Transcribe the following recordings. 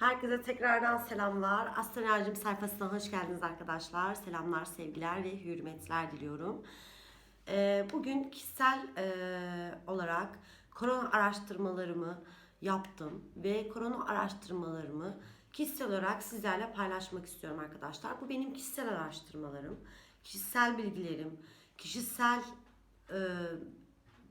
Herkese tekrardan selamlar. Astronerjim sayfasına hoş geldiniz arkadaşlar. Selamlar, sevgiler ve hürmetler diliyorum. Ee, bugün kişisel e, olarak korona araştırmalarımı yaptım ve korona araştırmalarımı kişisel olarak sizlerle paylaşmak istiyorum arkadaşlar. Bu benim kişisel araştırmalarım, kişisel bilgilerim, kişisel e,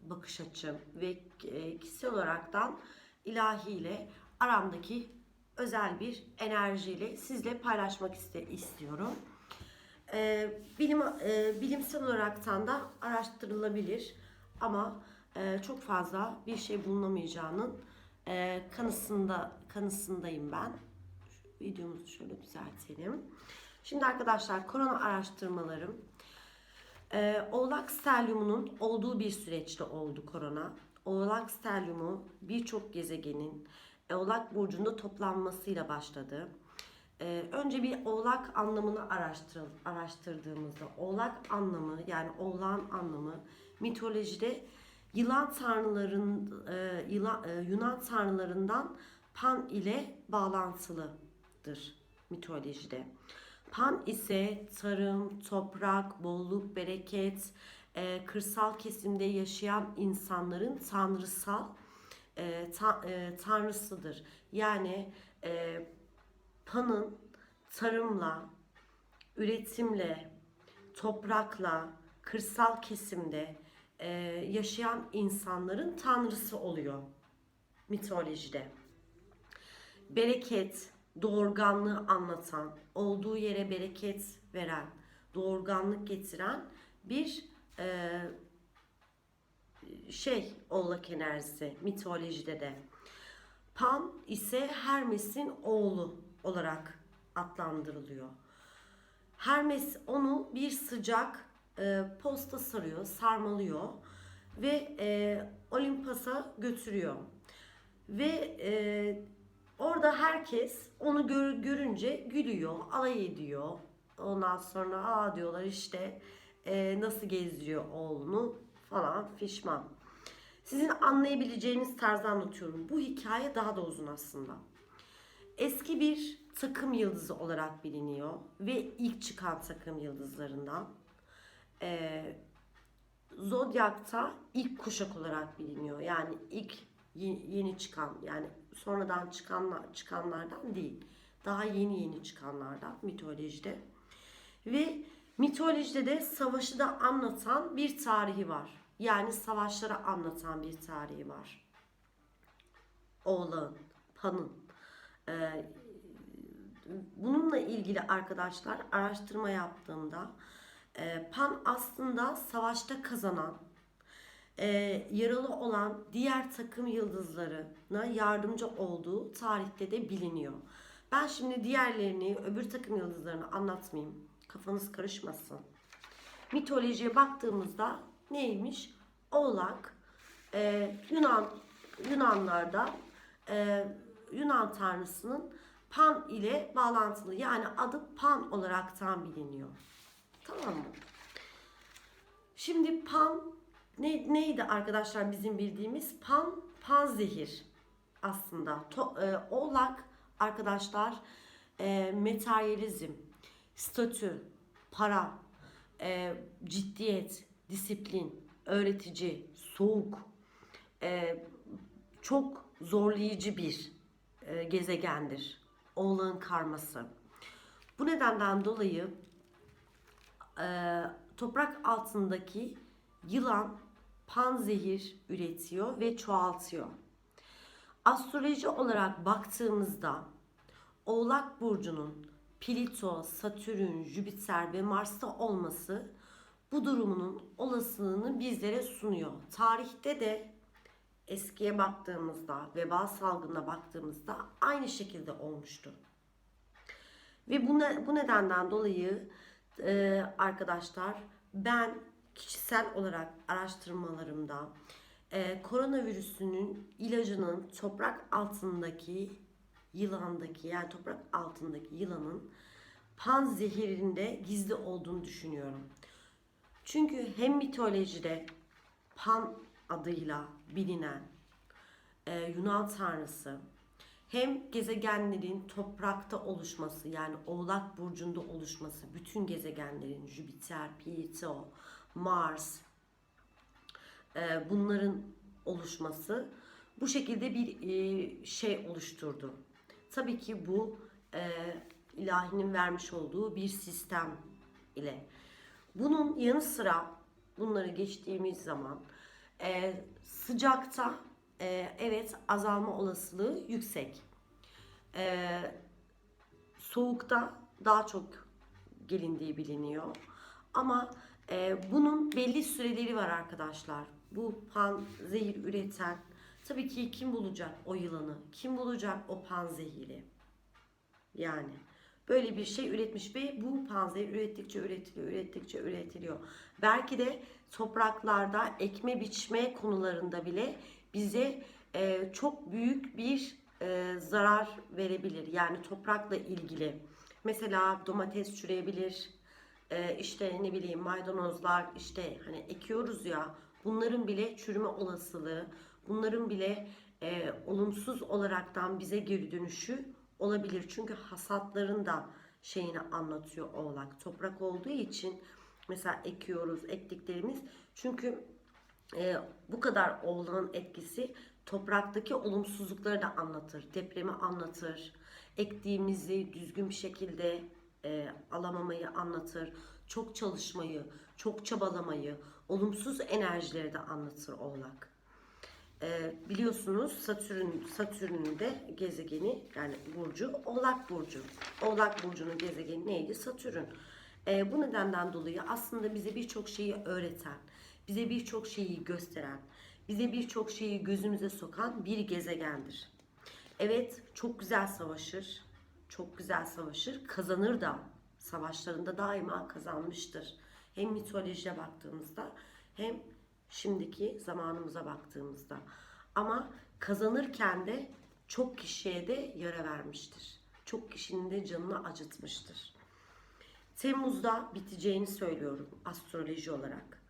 bakış açım ve e, kişisel olaraktan ilahi ile aramdaki özel bir enerjiyle sizle paylaşmak istiyorum. E, bilim e, bilimsel olaraktan da araştırılabilir ama e, çok fazla bir şey bulunamayacağının e, kanısında kanısındayım ben. Şu videomuzu şöyle düzeltelim. Şimdi arkadaşlar korona araştırmalarım ee, Oğlak Stelyumu'nun olduğu bir süreçte oldu korona. Oğlak Stelyumu birçok gezegenin Oğlak Burcu'nda toplanmasıyla başladı. Ee, önce bir oğlak anlamını araştır, araştırdığımızda oğlak anlamı yani oğlan anlamı mitolojide yılan tanrıların e, yılan, e, Yunan tanrılarından Pan ile bağlantılıdır mitolojide. Pan ise tarım, toprak, bolluk, bereket, e, kırsal kesimde yaşayan insanların tanrısal e, ta, e, tanrısıdır. Yani e, Pan'ın tarımla, üretimle, toprakla, kırsal kesimde e, yaşayan insanların tanrısı oluyor mitolojide. Bereket, doğurganlığı anlatan, olduğu yere bereket veren, doğurganlık getiren bir e, şey oğlak enerjisi mitolojide de. Pan ise Hermes'in oğlu olarak adlandırılıyor. Hermes onu bir sıcak e, posta sarıyor, sarmalıyor ve e, Olimpas'a götürüyor. Ve e, orada herkes onu gör, görünce gülüyor, alay ediyor. Ondan sonra aa diyorlar işte e, nasıl gezdiriyor oğlunu falan fişman. Sizin anlayabileceğiniz tarzda anlatıyorum. Bu hikaye daha da uzun aslında. Eski bir takım yıldızı olarak biliniyor ve ilk çıkan takım yıldızlarından. Ee, Zodyak'ta ilk kuşak olarak biliniyor. Yani ilk ye- yeni çıkan yani sonradan çıkanlar çıkanlardan değil. Daha yeni yeni çıkanlardan mitolojide. Ve mitolojide de savaşı da anlatan bir tarihi var. Yani savaşları anlatan bir tarihi var. Oğlağın, Pan'ın. Ee, bununla ilgili arkadaşlar araştırma yaptığımda e, Pan aslında savaşta kazanan, e, yaralı olan diğer takım yıldızlarına yardımcı olduğu tarihte de biliniyor. Ben şimdi diğerlerini, öbür takım yıldızlarını anlatmayayım. Kafanız karışmasın. Mitolojiye baktığımızda neymiş? Oğlak, e, Yunan Yunanlarda e, Yunan tanrısının Pan ile bağlantılı. Yani adı Pan olaraktan biliniyor. Tamam mı? Şimdi Pan ne, neydi arkadaşlar bizim bildiğimiz? Pan, pan zehir aslında. To, e, oğlak arkadaşlar e, materyalizm, statü, para, e, ciddiyet, disiplin, öğretici, soğuk, e, çok zorlayıcı bir e, gezegendir. Oğlağın karması. Bu nedenden dolayı e, toprak altındaki yılan panzehir üretiyor ve çoğaltıyor. Astroloji olarak baktığımızda Oğlak Burcu'nun Plüto, Satürn, Jüpiter ve Mars'ta olması bu durumunun olasılığını bizlere sunuyor. Tarihte de eskiye baktığımızda, veba salgınına baktığımızda aynı şekilde olmuştu. Ve bu, ne, bu nedenden dolayı e, arkadaşlar ben kişisel olarak araştırmalarımda e, koronavirüsünün ilacının toprak altındaki yılandaki yani toprak altındaki yılanın pan zehirinde gizli olduğunu düşünüyorum. Çünkü hem mitolojide Pan adıyla bilinen e, Yunan tanrısı hem gezegenlerin toprakta oluşması yani Oğlak burcunda oluşması, bütün gezegenlerin Jüpiter, Pluto, Mars e, bunların oluşması bu şekilde bir e, şey oluşturdu. Tabii ki bu e, ilahinin vermiş olduğu bir sistem ile. Bunun yanı sıra bunları geçtiğimiz zaman e, sıcakta e, evet azalma olasılığı yüksek. E, soğukta daha çok gelindiği biliniyor. Ama e, bunun belli süreleri var arkadaşlar. Bu pan zehir üreten tabii ki kim bulacak o yılanı? Kim bulacak o pan zehiri? Yani böyle bir şey üretmiş ve bu panzehir ürettikçe üretiliyor, ürettikçe üretiliyor. Belki de topraklarda ekme biçme konularında bile bize e, çok büyük bir e, zarar verebilir. Yani toprakla ilgili. Mesela domates çüreyebilir, e, işte ne bileyim maydanozlar işte hani ekiyoruz ya bunların bile çürüme olasılığı, bunların bile e, olumsuz olaraktan bize geri dönüşü olabilir. Çünkü hasatların da şeyini anlatıyor oğlak. Toprak olduğu için mesela ekiyoruz, ektiklerimiz. Çünkü e, bu kadar oğlağın etkisi topraktaki olumsuzlukları da anlatır. Depremi anlatır. Ektiğimizi düzgün bir şekilde e, alamamayı anlatır. Çok çalışmayı, çok çabalamayı, olumsuz enerjileri de anlatır oğlak. Ee, biliyorsunuz Satürn Satürn'ün de gezegeni yani burcu Oğlak burcu. Oğlak burcunun gezegeni neydi? Satürn. Ee, bu nedenden dolayı aslında bize birçok şeyi öğreten, bize birçok şeyi gösteren, bize birçok şeyi gözümüze sokan bir gezegendir. Evet, çok güzel savaşır. Çok güzel savaşır. Kazanır da. Savaşlarında daima kazanmıştır. Hem mitolojiye baktığımızda hem şimdiki zamanımıza baktığımızda. Ama kazanırken de çok kişiye de yara vermiştir. Çok kişinin de canını acıtmıştır. Temmuz'da biteceğini söylüyorum astroloji olarak.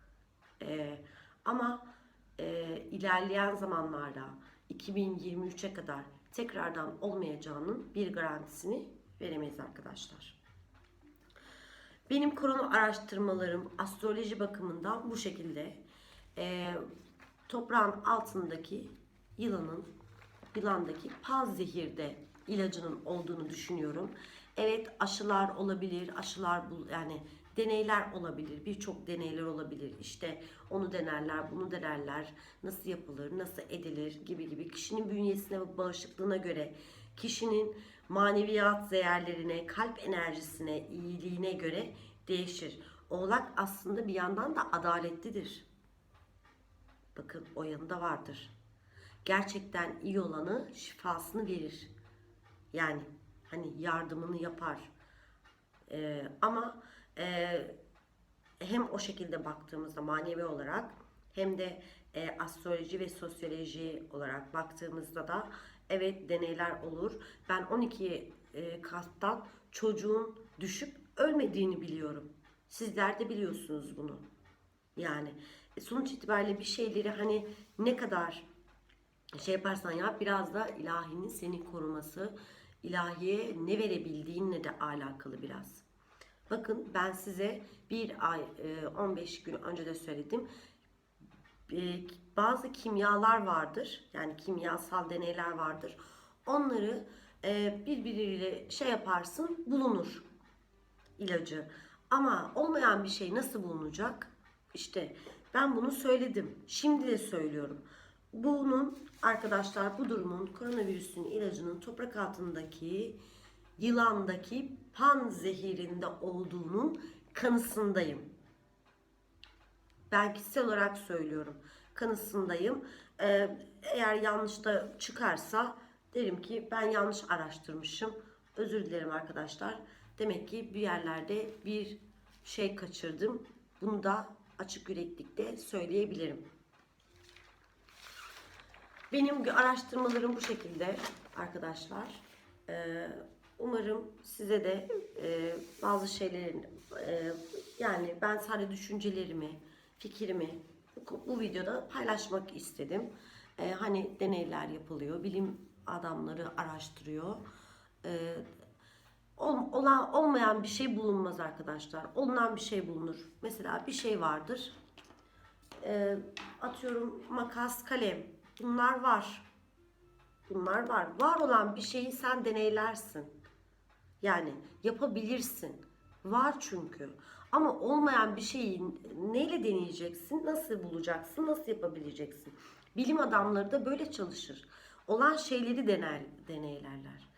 Ee, ama e, ilerleyen zamanlarda 2023'e kadar tekrardan olmayacağının bir garantisini veremeyiz arkadaşlar. Benim korona araştırmalarım astroloji bakımından bu şekilde. Ee, toprağın altındaki yılanın, yılandaki paz zehirde ilacının olduğunu düşünüyorum. Evet aşılar olabilir, aşılar bul yani deneyler olabilir, birçok deneyler olabilir. İşte onu denerler, bunu denerler, nasıl yapılır, nasıl edilir gibi gibi. Kişinin bünyesine ve bağışıklığına göre, kişinin maneviyat değerlerine, kalp enerjisine, iyiliğine göre değişir. Oğlak aslında bir yandan da adaletlidir. Bakın o yanında vardır. Gerçekten iyi olanı şifasını verir. Yani hani yardımını yapar. Ee, ama e, hem o şekilde baktığımızda manevi olarak hem de e, astroloji ve sosyoloji olarak baktığımızda da evet deneyler olur. Ben 12 e, kattan çocuğun düşüp ölmediğini biliyorum. Sizler de biliyorsunuz bunu. Yani sonuç itibariyle bir şeyleri hani ne kadar şey yaparsan yap biraz da ilahinin seni koruması, ilahiye ne verebildiğinle de alakalı biraz. Bakın ben size bir ay e, 15 gün önce de söyledim. E, bazı kimyalar vardır. Yani kimyasal deneyler vardır. Onları e, birbiriyle şey yaparsın bulunur ilacı. Ama olmayan bir şey nasıl bulunacak? İşte ben bunu söyledim. Şimdi de söylüyorum. Bunun arkadaşlar bu durumun koronavirüsün ilacının toprak altındaki yılandaki pan zehirinde olduğunun kanısındayım. Ben kişisel olarak söylüyorum. Kanısındayım. Ee, eğer yanlış da çıkarsa derim ki ben yanlış araştırmışım. Özür dilerim arkadaşlar. Demek ki bir yerlerde bir şey kaçırdım. Bunu da açık yüreklikte söyleyebilirim. Benim araştırmalarım bu şekilde arkadaşlar. Ee, umarım size de e, bazı şeylerin e, yani ben sadece düşüncelerimi, fikrimi bu, videoda paylaşmak istedim. Ee, hani deneyler yapılıyor, bilim adamları araştırıyor. Ee, ol- olan olmayan bir şey bulunmaz arkadaşlar. Olunan bir şey bulunur. Mesela bir şey vardır. Ee, atıyorum makas, kalem. Bunlar var. Bunlar var. Var olan bir şeyi sen deneylersin. Yani yapabilirsin. Var çünkü. Ama olmayan bir şeyi neyle deneyeceksin? Nasıl bulacaksın? Nasıl yapabileceksin? Bilim adamları da böyle çalışır. Olan şeyleri dener, deneylerler.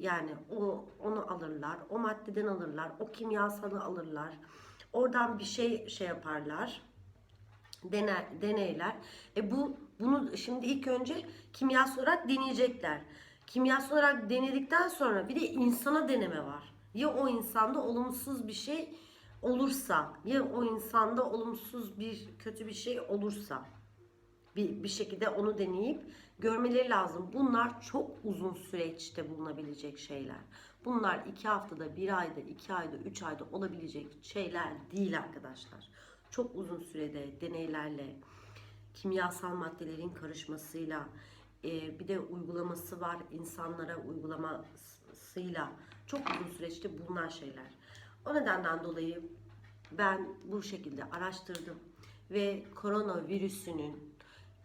Yani o onu alırlar, o maddeden alırlar, o kimyasalı alırlar. Oradan bir şey şey yaparlar dener, deneyler. E bu bunu şimdi ilk önce kimyasal olarak deneyecekler. Kimyasal olarak denedikten sonra bir de insana deneme var. Ya o insanda olumsuz bir şey olursa, ya o insanda olumsuz bir kötü bir şey olursa bir, bir şekilde onu deneyip görmeleri lazım. Bunlar çok uzun süreçte bulunabilecek şeyler. Bunlar iki haftada, bir ayda, iki ayda, üç ayda olabilecek şeyler değil arkadaşlar. Çok uzun sürede deneylerle, kimyasal maddelerin karışmasıyla, e, bir de uygulaması var insanlara uygulamasıyla çok uzun süreçte bulunan şeyler. O nedenden dolayı ben bu şekilde araştırdım ve koronavirüsünün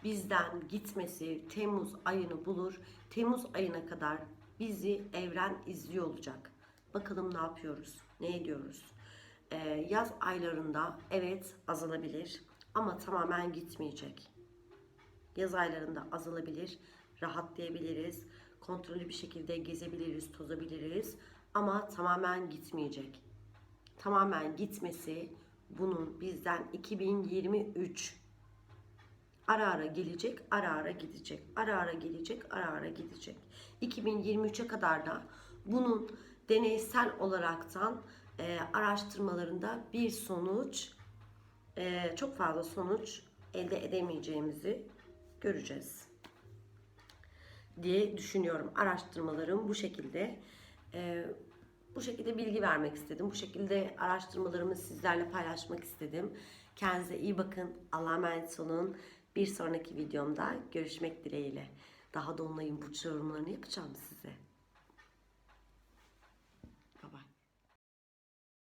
bizden gitmesi Temmuz ayını bulur. Temmuz ayına kadar bizi evren izliyor olacak. Bakalım ne yapıyoruz, ne ediyoruz. Ee, yaz aylarında evet azalabilir ama tamamen gitmeyecek. Yaz aylarında azalabilir, rahatlayabiliriz, kontrollü bir şekilde gezebiliriz, tozabiliriz ama tamamen gitmeyecek. Tamamen gitmesi bunun bizden 2023 ara ara gelecek, ara ara gidecek. Ara ara gelecek, ara ara gidecek. 2023'e kadar da bunun deneysel olaraktan e, araştırmalarında bir sonuç, e, çok fazla sonuç elde edemeyeceğimizi göreceğiz diye düşünüyorum. Araştırmalarım bu şekilde. E, bu şekilde bilgi vermek istedim. Bu şekilde araştırmalarımı sizlerle paylaşmak istedim. Kendinize iyi bakın. Allah'a emanet olun. Bir sonraki videomda görüşmek dileğiyle. Daha dolunayın burç yorumlarını yapacağım size.